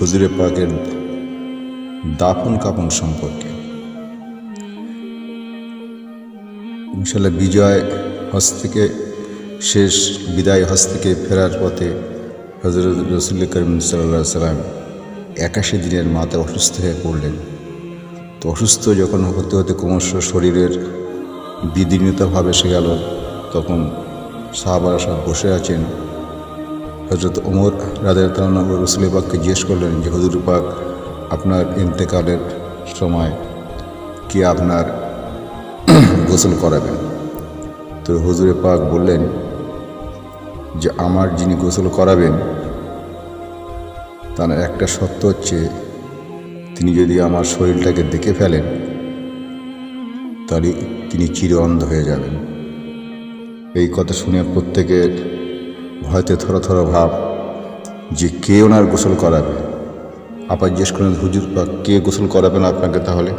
হুজুরে পাকের দাফন কাপন সম্পর্কে। ইনশাল্লাহ বিজয় হজ থেকে শেষ বিদায় হজ থেকে ফেরার পথে হজরত রসুল করিম সাল্লা সাল্লাম একাশি দিনের মাথায় অসুস্থ হয়ে পড়লেন। তো অসুস্থ যখন হতে হতে ক্রমশ শরীরের বিদীর্ণতাভাবে এসে গেল, তখন সাহাবারা সব বসে আছেন। হজরত ওমর তালনা রসুল পাককে জিজ্ঞেস করলেন যে, হজুর পাক, আপনার ইন্তেকালের সময় কি আপনার গোসল করাবেন? তো হজুরে পাক বললেন যে, আমার যিনি গোসল করাবেন, তার একটা সত্য হচ্ছে, তিনি যদি আমার শরীরটাকে দেখে ফেলেন, তাহলে তিনি চির অন্ধ হয়ে যাবেন। এই কথা শুনে প্রত্যেকের ভয়তে থর থর ভাব যে কে ওনার গোসল করাবে। আবার জিজ্ঞেস করেন, হুজুর, বা কে গোসল করাবেন আপনাকে তাহলে?